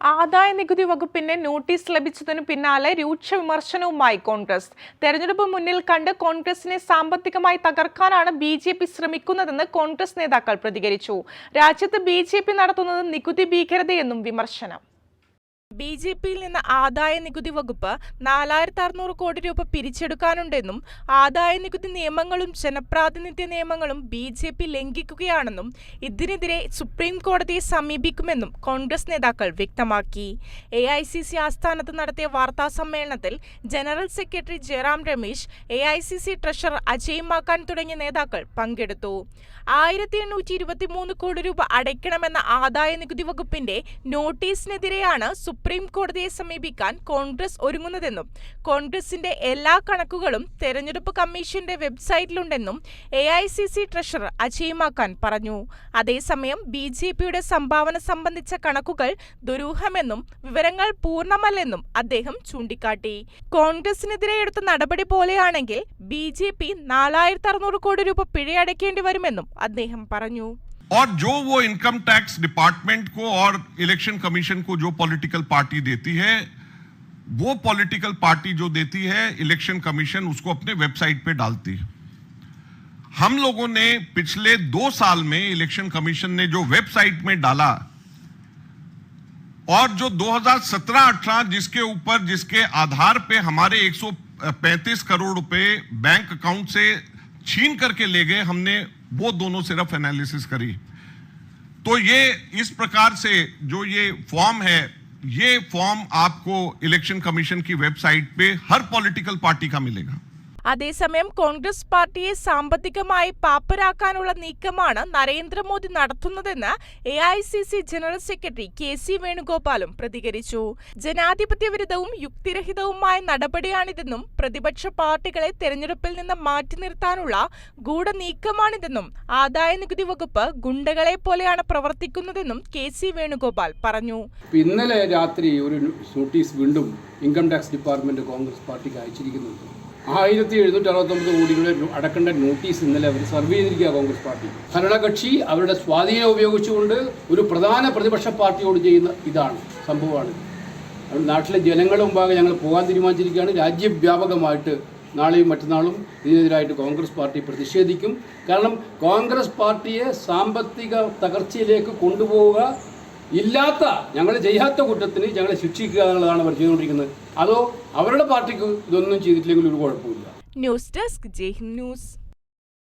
ആദായ നികുതി വകുപ്പിന്റെ നോട്ടീസ് ലഭിച്ചതിനു പിന്നാലെ രൂക്ഷ വിമർശനവുമായി കോൺഗ്രസ്. തെരഞ്ഞെടുപ്പ് മുന്നിൽ കണ്ട് കോൺഗ്രസിനെ സാമ്പത്തികമായി തകർക്കാനാണ് ബി ജെ പി ശ്രമിക്കുന്നതെന്ന് കോൺഗ്രസ് നേതാക്കൾ പ്രതികരിച്ചു. രാജ്യത്ത് ബി ജെ പി നടത്തുന്നത് നികുതി ഭീകരതയെന്നും വിമർശനം. ബി ജെ പിയിൽ നിന്ന് ആദായ നികുതി വകുപ്പ് നാലായിരത്തി അറുന്നൂറ് കോടി രൂപ പിരിച്ചെടുക്കാനുണ്ടെന്നും ആദായ നികുതി നിയമങ്ങളും ജനപ്രാതിനിധ്യ നിയമങ്ങളും ബി ജെ പി ലംഘിക്കുകയാണെന്നും ഇതിനെതിരെ സുപ്രീം കോടതിയെ സമീപിക്കുമെന്നും കോൺഗ്രസ് നേതാക്കൾ വ്യക്തമാക്കി. എ ഐ സി സി ആസ്ഥാനത്ത് നടത്തിയ വാർത്താ സമ്മേളനത്തിൽ general secretary Jairam Ramesh A I C C treasurer Ajay Maken തുടങ്ങിയ നേതാക്കൾ പങ്കെടുത്തു. ആയിരത്തി എണ്ണൂറ്റി ഇരുപത്തിമൂന്ന് കോടി രൂപ അടയ്ക്കണമെന്ന ആദായ നികുതി വകുപ്പിന്റെ നോട്ടീസിനെതിരെയാണ് സുപ്രീം കോടതിയെ സമീപിക്കാൻ കോൺഗ്രസ് ഒരുങ്ങുന്നതെന്നും കോൺഗ്രസിന്റെ എല്ലാ കണക്കുകളും തെരഞ്ഞെടുപ്പ് കമ്മീഷന്റെ വെബ്സൈറ്റിലുണ്ടെന്നും A I C C treasurer Ajay Maken പറഞ്ഞു. അതേസമയം ബി ജെ പിയുടെ സംഭാവന സംബന്ധിച്ച കണക്കുകൾ ദുരൂഹമെന്നും വിവരങ്ങൾ പൂർണമല്ലെന്നും അദ്ദേഹം ചൂണ്ടിക്കാട്ടി. കോൺഗ്രസിനെതിരെ എടുത്ത നടപടി പോലെയാണെങ്കിൽ ബി ജെ പി നാലായിരത്തി അറുന്നൂറ് കോടി രൂപ പിഴയടയ്ക്കേണ്ടി വരുമെന്നും അദ്ദേഹം പറഞ്ഞു. और जो वो इनकम टैक्स डिपार्टमेंट को और इलेक्शन कमीशन को जो पॉलिटिकल पार्टी देती है, वो पॉलिटिकल पार्टी जो देती है इलेक्शन कमीशन उसको अपने वेबसाइट पे डालती है। हम लोगों ने पिछले दो साल में इलेक्शन कमीशन ने जो वेबसाइट में डाला और जो 2017-18 जिसके ऊपर जिसके आधार पे हमारे 135 करोड़ रुपए बैंक अकाउंट से छीन करके ले गए, हमने वो दोनों सिर्फ़ एनालिसिस करी। तो ये इस प्रकार से जो ये फॉर्म है, ये फॉर्म आपको इलेक्शन कमीशन की वेबसाइट पे हर पॉलिटिकल पार्टी का मिलेगा। അതേസമയം കോൺഗ്രസ് പാർട്ടിയെ സാമ്പത്തികമായി പാപ്പരാക്കാനുള്ള നീക്കമാണ് നരേന്ദ്രമോദി നടത്തുന്നതെന്ന് A I C C general secretary K C വേണുഗോപാലും പ്രതികരിച്ചു. ജനാധിപത്യ വിരുദ്ധവും യുക്തിരഹിതവുമായ നടപടിയാണിതെന്നും പ്രതിപക്ഷ പാർട്ടികളെ തെരഞ്ഞെടുപ്പിൽ നിന്ന് മാറ്റി നിർത്താനുള്ള ഗൂഢനീക്കമാണിതെന്നും ആദായ നികുതി വകുപ്പ് ഗുണ്ടകളെ പോലെയാണ് പ്രവർത്തിക്കുന്നതെന്നും കെ സി വേണുഗോപാൽ പറഞ്ഞു. ഇന്നലെ രാത്രി ഒരു നോട്ടീസ് വീണ്ടും ഇൻകം ടാക്സ് ഡിപ്പാർട്ട്മെന്റ് കോൺഗ്രസ് പാർട്ടിക്ക് അയച്ചിരിക്കുന്നുണ്ട്. ആയിരത്തി എഴുന്നൂറ്റി അറുപത്തൊമ്പത് കോടിയുടെ അടക്കേണ്ട നോട്ടീസ് ഇന്നലെ അവർ സർവ് ചെയ്തിരിക്കുക കോൺഗ്രസ് പാർട്ടി. ഭരണകക്ഷി അവരുടെ സ്വാധീനം ഉപയോഗിച്ചുകൊണ്ട് ഒരു പ്രധാന പ്രതിപക്ഷ പാർട്ടിയോട് ചെയ്യുന്ന ഇതാണ് സംഭവമാണ്. നാട്ടിലെ ജനങ്ങളുടെ മുമ്പാകെ ഞങ്ങൾ പോകാൻ തീരുമാനിച്ചിരിക്കുകയാണ്. രാജ്യവ്യാപകമായിട്ട് നാളെയും മറ്റന്നാളും ഇതിനെതിരായിട്ട് കോൺഗ്രസ് പാർട്ടി പ്രതിഷേധിക്കും. കാരണം കോൺഗ്രസ് പാർട്ടിയെ സാമ്പത്തിക തകർച്ചയിലേക്ക് കൊണ്ടുപോവുക ഇല്ലാത്ത ഞങ്ങൾ ചെയ്യാത്ത കുറ്റത്തിന് ഞങ്ങളെ ശിക്ഷിക്കുക എന്നുള്ളതാണ് അവർ ചെയ്തുകൊണ്ടിരിക്കുന്നത്. അതോ അവരുടെ പാർട്ടിക്ക് ഇതൊന്നും ചെയ്തിട്ടില്ലെങ്കിൽ ഒരു കുഴപ്പമില്ല ന്യൂസ് ഡെസ്ക് ജയ് ന്യൂസ്